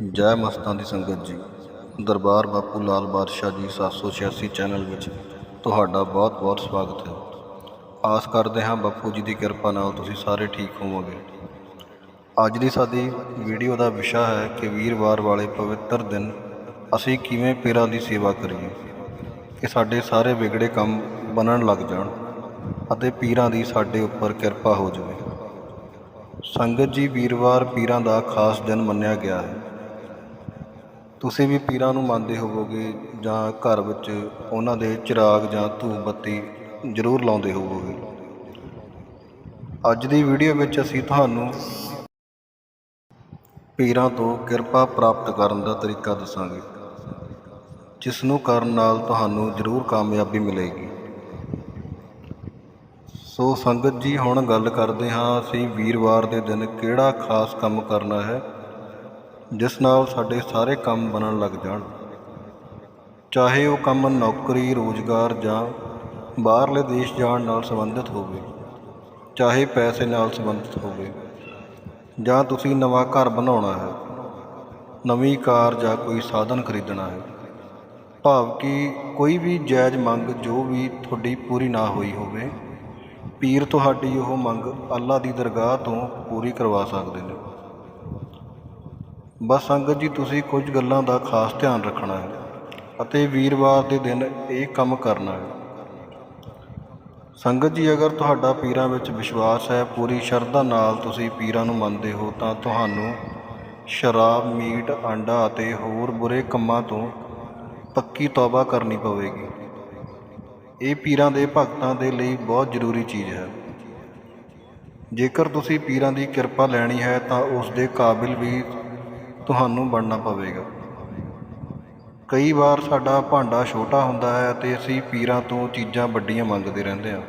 ਜੈ ਮਸਤਾਂ ਦੀ ਸੰਗਤ ਜੀ। ਦਰਬਾਰ ਬਾਪੂ ਲਾਲ ਬਾਦਸ਼ਾਹ ਜੀ 786 ਚੈਨਲ ਵਿੱਚ ਤੁਹਾਡਾ ਬਹੁਤ-ਬਹੁਤ ਸਵਾਗਤ ਹੈ। ਆਸ ਕਰਦੇ ਹਾਂ ਬਾਪੂ ਜੀ ਦੀ ਕਿਰਪਾ ਨਾਲ ਤੁਸੀਂ ਸਾਰੇ ਠੀਕ ਹੋਵੋਗੇ। ਅੱਜ ਦੀ ਸਾਡੀ ਵੀਡੀਓ ਦਾ ਵਿਸ਼ਾ ਹੈ ਕਿ ਵੀਰਵਾਰ ਵਾਲੇ ਪਵਿੱਤਰ ਦਿਨ ਅਸੀਂ ਕਿਵੇਂ ਪੀਰਾਂ ਦੀ ਸੇਵਾ ਕਰੀਏ। ਕਿ ਸਾਡੇ ਸਾਰੇ ਵਿਗੜੇ ਕੰਮ ਬਣਨ ਲੱਗ ਜਾਣ ਅਤੇ ਪੀਰਾਂ ਦੀ ਸਾਡੇ ਉੱਪਰ ਕਿਰਪਾ ਹੋ ਜਾਵੇ। ਸੰਗਤ ਜੀ, ਵੀਰਵਾਰ ਪੀਰਾਂ ਦਾ ਖਾਸ ਦਿਨ ਮੰਨਿਆ ਗਿਆ ਹੈ। ਤੁਸੀਂ ਵੀ ਪੀਰਾਂ ਨੂੰ ਮੰਨਦੇ ਹੋਵੋਗੇ ਜਾਂ ਘਰ ਵਿੱਚ ਉਹਨਾਂ ਦੇ ਚਿਰਾਗ ਜਾਂ ਧੂਪ ਬੱਤੀ ਜ਼ਰੂਰ ਲਾਉਂਦੇ ਹੋਵੋਗੇ। ਅੱਜ ਦੀ ਵੀਡੀਓ ਵਿੱਚ ਅਸੀਂ ਤੁਹਾਨੂੰ ਪੀਰਾਂ ਤੋਂ ਕਿਰਪਾ ਪ੍ਰਾਪਤ ਕਰਨ ਦਾ ਤਰੀਕਾ ਦੱਸਾਂਗੇ ਜਿਸ ਨੂੰ ਕਰਨ ਨਾਲ ਤੁਹਾਨੂੰ ਜ਼ਰੂਰ ਕਾਮਯਾਬੀ ਮਿਲੇਗੀ। ਸੋ ਸੰਗਤ ਜੀ, ਹੁਣ ਗੱਲ ਕਰਦੇ ਹਾਂ ਅਸੀਂ ਵੀਰਵਾਰ ਦੇ ਦਿਨ ਕਿਹੜਾ ਖਾਸ ਕੰਮ ਕਰਨਾ ਹੈ ਜਿਸ ਨਾਲ ਸਾਡੇ ਸਾਰੇ ਕੰਮ ਬਣਨ ਲੱਗ ਜਾਣ। ਚਾਹੇ ਉਹ ਕੰਮ ਨੌਕਰੀ, ਰੋਜ਼ਗਾਰ ਜਾਂ ਬਾਹਰਲੇ ਦੇਸ਼ ਜਾਣ ਨਾਲ ਸੰਬੰਧਿਤ ਹੋਵੇ, ਚਾਹੇ ਪੈਸੇ ਨਾਲ ਸੰਬੰਧਿਤ ਹੋਵੇ, ਜਾਂ ਤੁਸੀਂ ਨਵਾਂ ਘਰ ਬਣਾਉਣਾ ਹੈ, ਨਵੀਂ ਕਾਰ ਜਾਂ ਕੋਈ ਸਾਧਨ ਖਰੀਦਣਾ ਹੈ, ਭਾਵ ਕਿ ਕੋਈ ਵੀ ਜਾਇਜ਼ ਮੰਗ ਜੋ ਵੀ ਤੁਹਾਡੀ ਪੂਰੀ ਨਾ ਹੋਈ ਹੋਵੇ, ਪੀਰ ਤੁਹਾਡੀ ਉਹ ਮੰਗ ਅੱਲਾ ਦੀ ਦਰਗਾਹ ਤੋਂ ਪੂਰੀ ਕਰਵਾ ਸਕਦੇ ਨੇ। ਬਸ ਸੰਗਤ ਜੀ, ਤੁਸੀਂ ਕੁਝ ਗੱਲਾਂ ਦਾ ਖਾਸ ਧਿਆਨ ਰੱਖਣਾ ਹੈ ਅਤੇ ਵੀਰਵਾਰ ਦੇ ਦਿਨ ਇਹ ਕੰਮ ਕਰਨਾ ਹੈ। ਸੰਗਤ ਜੀ, ਅਗਰ ਤੁਹਾਡਾ ਪੀਰਾਂ ਵਿੱਚ ਵਿਸ਼ਵਾਸ ਹੈ, ਪੂਰੀ ਸ਼ਰਧਾ ਨਾਲ ਤੁਸੀਂ ਪੀਰਾਂ ਨੂੰ ਮੰਨਦੇ ਹੋ, ਤਾਂ ਤੁਹਾਨੂੰ ਸ਼ਰਾਬ, ਮੀਟ, ਆਂਡਾ ਅਤੇ ਹੋਰ ਬੁਰੇ ਕੰਮਾਂ ਤੋਂ ਪੱਕੀ ਤੌਬਾ ਕਰਨੀ ਪਵੇਗੀ। ਇਹ ਪੀਰਾਂ ਦੇ ਭਗਤਾਂ ਦੇ ਲਈ ਬਹੁਤ ਜ਼ਰੂਰੀ ਚੀਜ਼ ਹੈ। ਜੇਕਰ ਤੁਸੀਂ ਪੀਰਾਂ ਦੀ ਕਿਰਪਾ ਲੈਣੀ ਹੈ, ਤਾਂ ਉਸ ਦੇ ਕਾਬਿਲ ਵੀ ਤੁਹਾਨੂੰ ਬਣਨਾ ਪਵੇਗਾ। ਕਈ ਵਾਰ ਸਾਡਾ ਭਾਂਡਾ ਛੋਟਾ ਹੁੰਦਾ ਹੈ ਅਤੇ ਅਸੀਂ ਪੀਰਾਂ ਤੋਂ ਚੀਜ਼ਾਂ ਵੱਡੀਆਂ ਮੰਗਦੇ ਰਹਿੰਦੇ ਹਾਂ,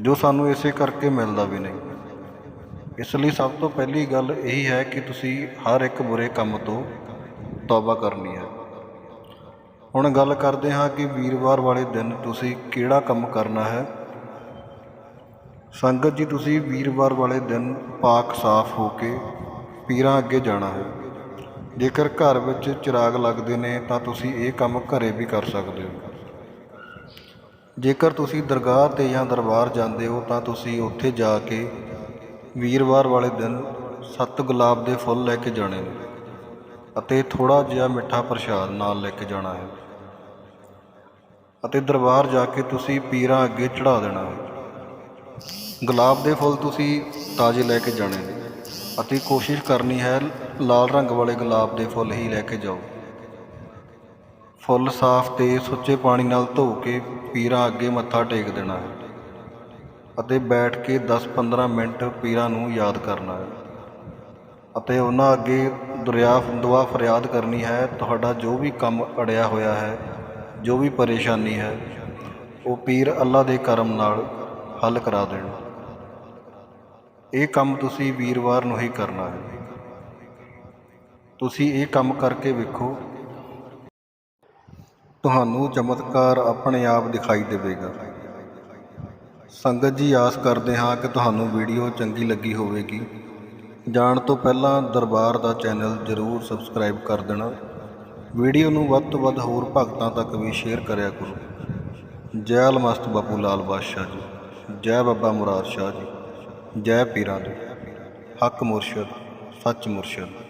ਜੋ ਸਾਨੂੰ ਇਸੇ ਕਰਕੇ ਮਿਲਦਾ ਵੀ ਨਹੀਂ। ਇਸ ਲਈ ਸਭ ਤੋਂ ਪਹਿਲੀ ਗੱਲ ਇਹੀ ਹੈ ਕਿ ਤੁਸੀਂ ਹਰ ਇੱਕ ਬੁਰੇ ਕੰਮ ਤੋਂ ਤੌਬਾ ਕਰਨੀ ਹੈ। ਹੁਣ ਗੱਲ ਕਰਦੇ ਹਾਂ ਕਿ ਵੀਰਵਾਰ ਵਾਲੇ ਦਿਨ ਤੁਸੀਂ ਕਿਹੜਾ ਕੰਮ ਕਰਨਾ ਹੈ। ਸੰਗਤ ਜੀ, ਤੁਸੀਂ ਵੀਰਵਾਰ ਵਾਲੇ ਦਿਨ ਪਾਕ ਸਾਫ਼ ਹੋ ਕੇ ਪੀਰਾਂ ਅੱਗੇ ਜਾਣਾ ਹੈ। ਜੇਕਰ ਘਰ ਵਿੱਚ ਚਿਰਾਗ ਲੱਗਦੇ ਨੇ, ਤਾਂ ਤੁਸੀਂ ਇਹ ਕੰਮ ਘਰੇ ਵੀ ਕਰ ਸਕਦੇ ਹੋ। ਜੇਕਰ ਤੁਸੀਂ ਦਰਗਾਹ ਤੇ ਜਾਂ ਦਰਬਾਰ ਜਾਂਦੇ ਹੋ, ਤਾਂ ਤੁਸੀਂ ਉੱਥੇ ਜਾ ਕੇ ਵੀਰਵਾਰ ਵਾਲੇ ਦਿਨ ਸੱਤ ਗੁਲਾਬ ਦੇ ਫੁੱਲ ਲੈ ਕੇ ਜਾਣੇ ਨੇ ਅਤੇ ਥੋੜਾ ਜਿਹਾ ਮਿੱਠਾ ਪ੍ਰਸ਼ਾਦ ਨਾਲ ਲੈ ਕੇ ਜਾਣਾ ਹੈ। ਅਤੇ ਦਰਬਾਰ ਜਾ ਕੇ ਤੁਸੀਂ ਪੀਰਾਂ ਅੱਗੇ ਚੜਾ ਦੇਣਾ ਹੈ। ਗੁਲਾਬ ਦੇ ਫੁੱਲ ਤੁਸੀਂ ਤਾਜ਼ੇ ਲੈ ਕੇ ਜਾਣੇ ਨੇ। ਅਤੇ ਕੋਸ਼ਿਸ਼ ਕਰਨੀ ਹੈ ਲਾਲ ਰੰਗ ਵਾਲੇ ਗੁਲਾਬ ਦੇ ਫੁੱਲ ਹੀ ਲੈ ਕੇ ਜਾਓ। ਫੁੱਲ ਸਾਫ਼ ਤੇ ਸੁੱਚੇ ਪਾਣੀ ਨਾਲ ਧੋ ਕੇ ਪੀਰਾਂ ਅੱਗੇ ਮੱਥਾ ਟੇਕ ਦੇਣਾ ਹੈ ਅਤੇ ਬੈਠ ਕੇ 10-15 ਮਿੰਟ ਪੀਰਾਂ ਨੂੰ ਯਾਦ ਕਰਨਾ ਹੈ। ਅਤੇ ਉਹਨਾਂ ਅੱਗੇ ਦਰਿਆ, ਦੁਆ ਫਰਿਆਦ ਕਰਨੀ ਹੈ, ਤੁਹਾਡਾ ਜੋ ਵੀ ਕੰਮ ਅੜਿਆ ਹੋਇਆ ਹੈ, ਜੋ ਵੀ ਪਰੇਸ਼ਾਨੀ ਹੈ, ਉਹ ਪੀਰ ਅੱਲਾ ਦੇ ਕਰਮ ਨਾਲ ਹੱਲ ਕਰਾ ਦੇਣ। ਇਹ ਕੰਮ ਤੁਸੀਂ ਵੀਰਵਾਰ ਨੂੰ ਹੀ ਕਰਨਾ ਹੈ। ਤੁਸੀਂ ਇਹ ਕੰਮ ਕਰਕੇ ਵੇਖੋ। ਤੁਹਾਨੂੰ ਚਮਤਕਾਰ ਆਪਣੇ ਆਪ ਦਿਖਾਈ ਦੇਵੇਗਾ। ਸੰਗਤ ਜੀ, ਆਸ ਕਰਦੇ ਹਾਂ ਕਿ ਤੁਹਾਨੂੰ ਵੀਡੀਓ ਚੰਗੀ ਲੱਗੀ ਹੋਵੇਗੀ। ਜਾਣ ਤੋਂ ਪਹਿਲਾਂ ਦਰਬਾਰ ਦਾ ਚੈਨਲ ਜ਼ਰੂਰ ਸਬਸਕ੍ਰਾਈਬ ਕਰ ਦੇਣਾ। ਵੀਡੀਓ ਨੂੰ ਵੱਧ ਤੋਂ ਵੱਧ ਹੋਰ ਭਗਤਾਂ ਤੱਕ ਵੀ ਸ਼ੇਅਰ ਕਰਿਆ ਕਰੋ। ਜੈ ਅਲਮਸਤ ਬਾਪੂ ਲਾਲ ਬਾਦਸ਼ਾਹ ਜੀ। ਜੈ ਬਾਬਾ ਮੁਰਾਦ ਸ਼ਾਹ ਜੀ। ਜੈ ਪੀਰਾਂ ਦੇ। ਹੱਕ ਮੁਰਸ਼ਦ ਸੱਚ ਮੁਰਸ਼ਦ।